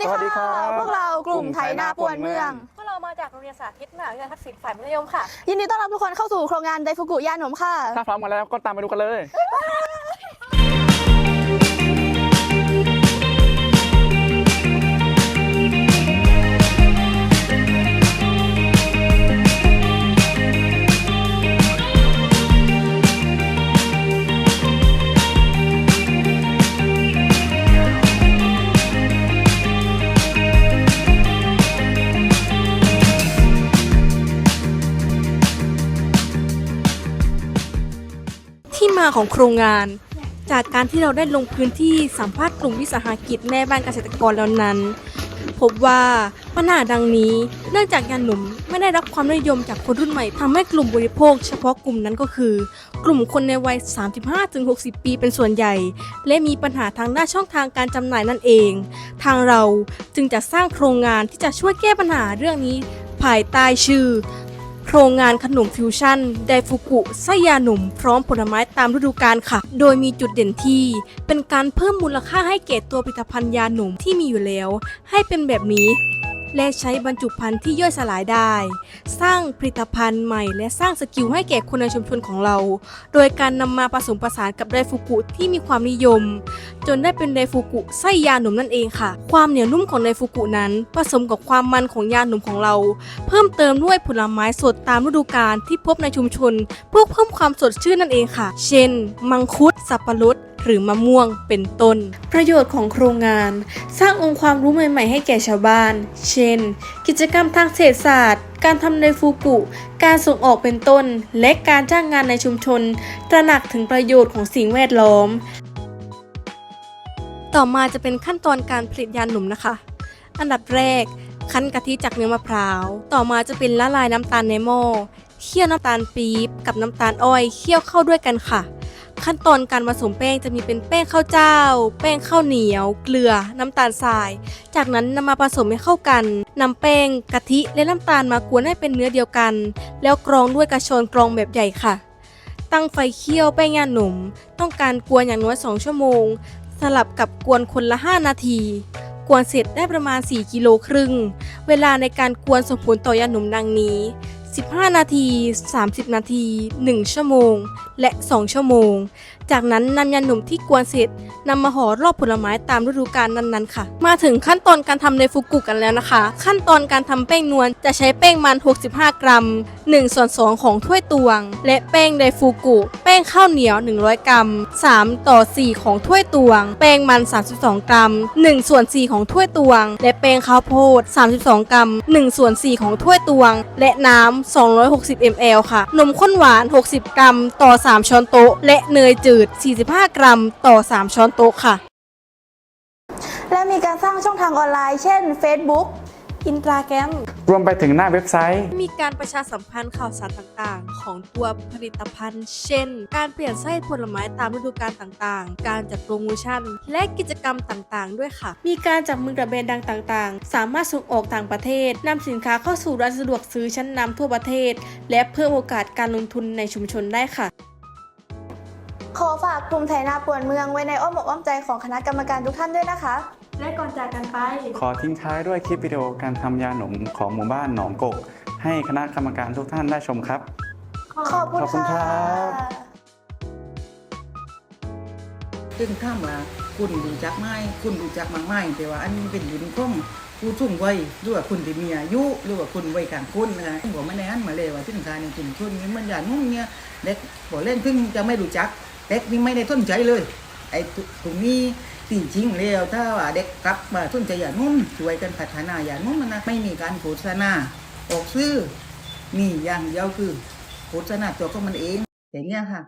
วัสดีสวัสดีครัค่ะบพวกเรากลุ่มไทยหน้าป่วนเมือง พวกเรามาจากโรงเรียนสาธิตมหาวิทยาลัยทักษิณฝ่ายมัธยมค่ะ ยินดีต้อนรับทุกคนเข้าสู่โครงงานไดฟุกุยาหนมค่ะ ถ้าพร้อมกันแล้วก็ตามไปดูกันเลยที่มาของโครงงาน จากการที่เราได้ลงพื้นที่สัมภาษณ์กลุ่มวิสาหกิจแม่บ้านเกษตรกรแล้วนั้น พบว่าปัญหาดังนี้เนื่องจากยาหนุ่มไม่ได้รับความนิยมจากคนรุ่นใหม่ทำให้กลุ่มบริโภค เฉพาะกลุ่มนั้นก็คือ กลุ่มคนในวัย 35-60 ปีเป็นส่วนใหญ่ และมีปัญหาทางด้านช่องทางการจำหน่ายนั่นเอง ทางเราจึงจะสร้างโครงงานที่จะช่วยแก้ปัญหาเรื่องนี้ ภายใต้ชื่อ โครงงานขนมฟิวชั่น ไดฟุกุไส้ยาหนุ่มพร้อมผลไม้ตามฤดูกาลค่ะ โดยมีจุดเด่นที่ เป็นการเพิ่มมูลค่าให้แก่ตัวผลิตภัณฑ์ยาหนุ่มที่มีอยู่แล้ว ให้เป็นแบบนี้ และใช้บรรจุภัณฑ์ที่ย่อยสลายได้ สร้างผลิตภัณฑ์ใหม่และสร้างสกิลให้แก่คนในชุมชนของเรา โดยการนำมาผสมผสานกับไดฟุกุที่มีความนิยม จนได้เป็นไดฟุกุไส้ยาหนุ่มนั่นเองค่ะ ความเหนียวนุ่มของไดฟุกุนั้น ผสมกับความมันของยาหนุ่มของเรา เพิ่มเติมด้วยผลไม้สดตามฤดูกาลที่พบในชุมชนเพื่อเพิ่มความสดชื่นนั่นเองค่ะ เช่น มังคุด สับปะรดหรือมะม่วงเป็นต้น ประโยชน์ของโครงงาน สร้างองค์ความรู้ใหม่ ๆ ให้แก่ชาวบ้าน เช่น กิจกรรมทางเศรษฐศาสตร์ การทำในฟูกุ การส่งออกเป็นต้น และการจ้างงานในชุมชน ตระหนักถึงประโยชน์ของสิ่งแวดล้อม ต่อมาจะเป็นขั้นตอนการผลิตยาหนุ่มนะคะ อันดับแรก คั้นกะทิจากเนื้อมะพร้าว ต่อมาจะเป็นละลายน้ำตาลในหม้อเคี่ยวน้ำตาลปี๊บกับน้ำตาลอ้อยเคี่ยวเข้าด้วยกันค่ะ ขั้นตอนการผสมแป้งจะมีเป็นแป้งข้าวเจ้า แป้งข้าวเหนียว เกลือ น้ำตาลทราย จากนั้นนำมาผสมให้เข้ากันนำแป้งกะทิและน้ำตาลมากวนให้เป็นเนื้อเดียวกัน แล้วกรองด้วยกระชอนกรองแบบใหญ่ค่ะ ตั้งไฟเคี่ยวแป้งยาหนุ่มต้องการกวนอย่างน้อย 2 ชั่วโมง สลับกับกวนคนละ 5 นาที กวนเสร็จได้ประมาณ 4 กิโลครึ่ง เวลาในการกวนส่งผลต่อยาหนุ่มดังนี้ 15 นาที 30 นาที 1 ชั่วโมง และ 2 ชั่วโมง จากนั้นนำยาหนุ่มที่กวนเสร็จนำมาห่อรอบผลไม้ตามฤดูกาลนั้นๆค่ะ มาถึงขั้นตอนการทำในฟุกุกันแล้วนะคะ ขั้นตอนการทำแป้งนวลจะใช้แป้งมัน 65 กรัม1ส่วน2ของถ้วยตวง และแป้งไดฟูกุ แป้งข้าวเหนียว 100 กรัม 3 ต่อ 4 ของถ้วยตวง แป้งมัน 32 กรัม 1 ส่วน 4 ของถ้วยตวง และแป้งข้าวโพด 32 กรัม 1 ส่วน 4 ของถ้วยตวง และน้ำ 260 ml ค่ะ นมข้นหวาน 60 กรัม ต่อ 3 ช้อนโต๊ะ และเนยจืด45 กรัมต่อ 3 ช้อนโต๊ะค่ะ และมีการสร้างช่องทางออนไลน์ เช่น Facebook อินตราแกรมรวมไปถึงหน้าเว็บไซต์ มีการประชาสัมพันธ์ข่าวสารต่างๆ ของตัวผลิตภัณฑ์ เช่น การเปลี่ยนไส้ผลไม้ตามฤดูกาลต่างๆ การจัดโปรโมชั่น และกิจกรรมต่างๆ ด้วยค่ะ มีการจับมือกับแบรนด์ดังต่างๆ สามารถส่งออกต่างประเทศนำสินค้าเข้าสู่ร้านสะดวกซื้อชั้นนำทั่วประเทศ และเพิ่มโอกาสการลงทุนในชุมชนได้ค่ะ ขอฝากกลุ่มไทยหน้าป่วนเมืองไว้ในอ้อมอกอ้อมใจของคณะกรรมการทุกท่านด้วยนะคะ และก่อนจากกันไป ขอทิ้งท้ายด้วยคลิปวิดีโอการทำยาหนมของหมู่บ้านหนองกก ให้คณะกรรมการทุกท่านได้ชมครับ ขอบคุณขอบคุณครัค่ะบ ซึ่งถ้ามว่าคุณรู้จักไหมคุณรู้จักมั้งไหมแต่ว่าอันนี้เป็นอยู่ในข้องผู้สูงวัยหรือว่าคุณที่มีอายุหรือว่าคุณวัยกลางคนนะคะผมบอกไม่แน่นมาเลยว่าสินค้าในกลุ่มชนนี้มันอย่างนู้นเนี่ยเด็กบอกเล่นถึงจะไม่รู้จัก เด็กนี่ไม่ได้สนใจเลยไอ้ตรงนี้จริงๆแล้วถ้าว่าเด็กกลับมาสนใจอย่างนู้นช่วยกันพัฒนาอย่างนู้นนะไม่มีการโฆษณาออกซื้อนี่อย่างเดียวคือโฆษณาตัวก็มันเองอย่างเงี้ยค่ะ